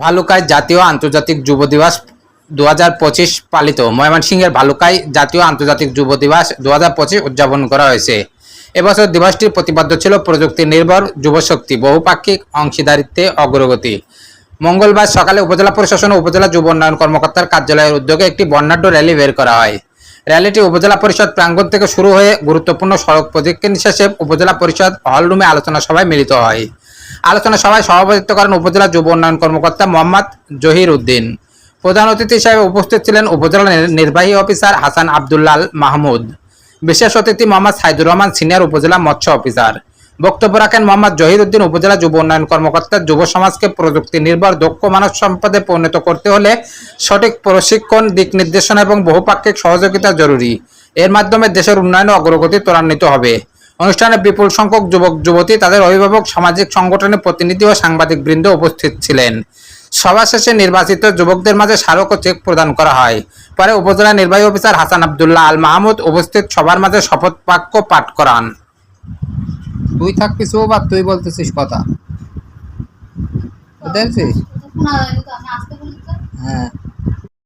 ভালুকায় জাতীয় আন্তর্জাতিক যুব দিবস দু হাজার পঁচিশ পালিত ময়মনসিংহের ভালুকায় জাতীয় আন্তর্জাতিক যুব দিবস দু হাজার পঁচিশ উদযাপন করা হয়েছে। এবছর দিবসটির প্রতিপাদ্য ছিল প্রযুক্তি নির্ভর যুবশক্তি বহুপাক্ষিক অংশীদারিত্বে অগ্রগতি। মঙ্গলবার সকালে উপজেলা প্রশাসন ও উপজেলা যুব উন্নয়ন কর্মকর্তার কার্যালয়ের উদ্যোগে একটি বর্ণাঢ্য র্যালি বের করা হয়। র্যালিটি উপজেলা পরিষদ প্রাঙ্গণ থেকে শুরু হয়ে গুরুত্বপূর্ণ সড়ক প্রদক্ষিণ শেষে উপজেলা পরিষদ হলরুমে আলোচনা সভায় মিলিত হয়। আলোচনা সভায় সভাপতিত্ব করেন উপজেলা যুব উন্নয়ন কর্মকর্তা মোহাম্মদ জহির উদ্দিন প্রধান অতিথি হিসেবে উপস্থিত ছিলেন উপজেলা নির্বাহী অফিসার হাসান আবদুল্লাল মাহমুদ। বিশেষ অতিথি মোহাম্মদ সাইদুর রহমান সিনিয়র উপজেলা মৎস্য অফিসার। বক্তব্য রাখেন মোহাম্মদ জহির উদ্দিন উপজেলা যুব উন্নয়ন কর্মকর্তা, যুব সমাজকে প্রযুক্তি নির্ভর দক্ষ মানব সম্পদে পরিণত করতে হলে সঠিক প্রশিক্ষণ, দিক নির্দেশনা এবং বহুপাক্ষিক সহযোগিতা জরুরি। এর মাধ্যমে দেশের উন্নয়নে অগ্রগতি ত্বরান্বিত হবে। অনুষ্ঠানে বিপুল সংখ্যক যুবক যুবতী তাদের অভিভাবক সামাজিক সংগঠনের প্রতিনিধি ও সাংবাদিক বৃন্দ উপস্থিত ছিলেন। সভা শেষে নির্বাচিত যুবকদের মাঝে স্মারক ও চেক প্রদান করা হয়। পরে উপজেলা নির্বাহী অফিসার হাসান আবদুল্লাহ আল মাহমুদ উপস্থিত সবার মাঝে শপথ বাক্য পাঠ করান। তুই থাকতিস বা তুই বলতেছিস কথা? হ্যাঁ।